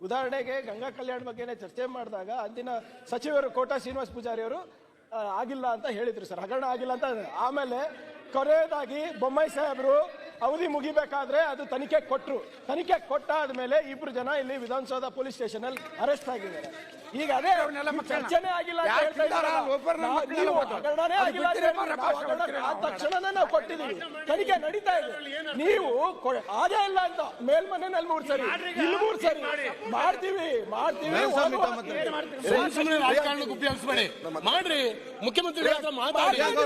ಉದಾಹರಣೆಗೆ ಗಂಗಾ ಕಲ್ಯಾಣ ಬಗ್ಗೆನೇ ಚರ್ಚೆ ಮಾಡಿದಾಗ ಅಂದಿನ ಸಚಿವರು ಕೋಟಾ ಶ್ರೀನಿವಾಸ ಪೂಜಾರಿ ಅವರು ಆಗಿಲ್ಲ ಅಂತ ಹೇಳಿದ್ರು ಸರ್. ಹಗರಣ ಆಗಿಲ್ಲ ಅಂತ ಆಮೇಲೆ ಕೊನೆಯದಾಗಿ ಬೊಮ್ಮಾಯಿ ಸಾಹೇಬರು ಅವಧಿ ಮುಗಿಬೇಕಾದ್ರೆ ಅದು ತನಿಖೆ ಕೊಟ್ಟರು ತನಿಖೆ ಕೊಟ್ಟಾದ್ಮೇಲೆ ಇಬ್ಬರು ಜನ ಇಲ್ಲಿ ವಿಧಾನಸೌಧ ಪೊಲೀಸ್ ಸ್ಟೇಷನ್ ಅಲ್ಲಿ ಅರೆಸ್ಟ್ ಆಗಿದ್ದಾರೆ. ಈಗ ಅದೇ ಅವ್ರನ್ನೆಲ್ಲ ಚರ್ಚೆನೇ ಆಗಿಲ್ಲ ಅಂತ ಹೇಳ್ತಾ ನಾವು- ನೀವು. ಹಗರಣನೇ ಆಗಿಲ್ಲ ಅಂತ ಬಿಟ್ಟಿದ್ರೆ ಹೇಳಿದ್ರೆ ಭಾಷೆ ನಾವು ಹಗರಣ ಆದ ತಕ್ಷಣನೇ ನಾವು ಕೊಟ್ಟಿದ್ದೀವಿ. ತನಿಖೆ ನಡೀತಾ ಇದೆ. ನೀವು ಅದೇ ಇಲ್ಲ ಅಂತ. ಮೇಲ್ಮನೆಯಲ್ಲಿ ಮೂರ್ ಸರಿ. ಇಲ್ಲಿ ಮೂರ್ ಸರಿ. ಮಾಡ್ತೀವಿ ಮಾಡ್ತೀವಿ. ಹೋಗುವ. ರಾಜಕಾರಣಕ್ಕೆ ಉಪಯೋಗಿಸ್ಬೇಡಿ ಮಾಡ್ರಿ. ಮುಖ್ಯಮಂತ್ರಿ ಹತ್ರ ಮಾತಾಡಿ. ಯಾಕೆ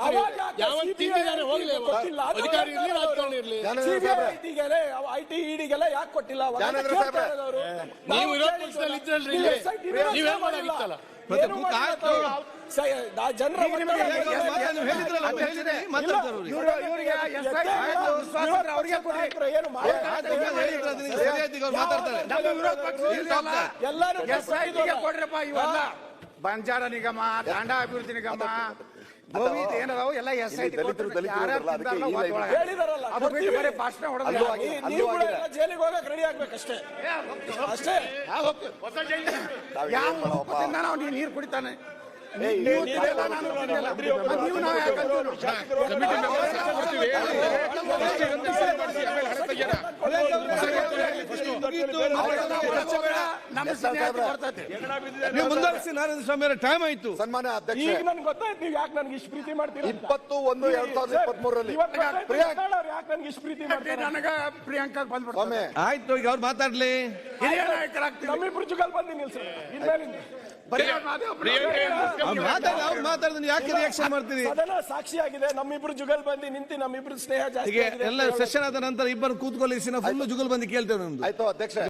ಅವಾಗ ಯಾವ CBI ತಿಂದಿದ್ದಾರೆ ಹೋಗ್ಲಿ ಗೊತ್ತಿಲ್ಲ. ಅಧಿಕಾರಿ ಇರಲಿ ರಾಜಕಾರಣ ಐ ಟಿ ಇಡಿಗೆಲ್ಲ ಯಾಕೆ ಕೊಟ್ಟಿಲ್ಲ. ನೀವು ವಿರೋಧ ಇರೋ ಪಕ್ಷದಲ್ಲಿ ಇದ್ರಲ್ರಿ ಇಲ್ಲಿ. ಮತ್ತೆ ಬುಕ್ ಜನರ. ಎಲ್ಲರೂ ಬಂಜಾರ ನಿಗಮ ತಾಂಡ ಅಭಿವೃದ್ಧಿ ನಿಗಮ ಜೈಲಿಗೆ ಹೋಗಕ್ ರೆಡಿ ಆಗ್ಬೇಕಷ್ಟೇ ಅಷ್ಟೇ ನೀರು ಕುಡಿತಾನೆ ನೀವು. ನೀವು ನಾವು ಯಾಕೆ ಅಂತೀವಿ? ನಮ್ಮ ಸನ್ಯಾಸಿ ಬರ್ತೈತೆ ನೀವು ಮುಂದುವರಿಸಿ ನಾರಾಯಣ ಸ್ವಾಮಿ ಅವರ ಟೈಮ್ ಆಯ್ತು. ಸನ್ಮಾನ್ಯ ಅಧ್ಯಕ್ಷ ಈಗ ನನ್ಗೆ ಗೊತ್ತಾಯ್ತು ನೀವು ಯಾಕೆ ನನ್ಗೆ ಇಷ್ಟು ಪ್ರೀತಿ ಮಾಡ್ತೀರಿ. ಇಪ್ಪತ್ತು ಒಂದು ಎರಡ್ ಸಾವಿರದ ಇಪ್ಪತ್ತ್ ಮೂರರಲ್ಲಿ ಇವತ್ತು ಗೊತ್ತಾಯ್ತು ಪ್ರಿಯಾಂಕ್. ಕನ್ನಡವ್ರು ಯಾಕೆ ನನಗೆ ಇಷ್ಟು ಪ್ರೀತಿ ಮಾಡ್ತಾರೆ? ನನಗೆ ಪ್ರಿಯಾಂಕಾ ಬಂದ್ಬಿಡ್ತಾರೆ. ಆಯ್ತು ಈಗ ಅವ್ರು ಮಾತಾಡ್ಲಿ. ನಮ್ಮಿಬ್ರು ಜುಗಲ್ ಬಂದಿ ನಿಲ್ಸಿ. ಇನ್ಮೇಲಿಂದ. ಸಾಕ್ಷಿಯಾಗಿದೆ ನಮ್ಮಿಬ್ರು ಜುಗಲ್ ಬಂದಿ ನಿಂತಿ ನಮ್ಮಿಬ್ರು ಸ್ನೇಹ ಜಾಸ್ತಿ ಎಲ್ಲ ಸೆಷನ್ ಆದ ನಂತರ ಇಬ್ಬರು ಕೂತ್ಕೊಳ್ಳಿ ಫುಲ್ ಜುಗಲ್ ಬಂದಿ ಕೇಳ್ತೇವೆ ನಮ್ದು. ಆಯ್ತು ಅಧ್ಯಕ್ಷ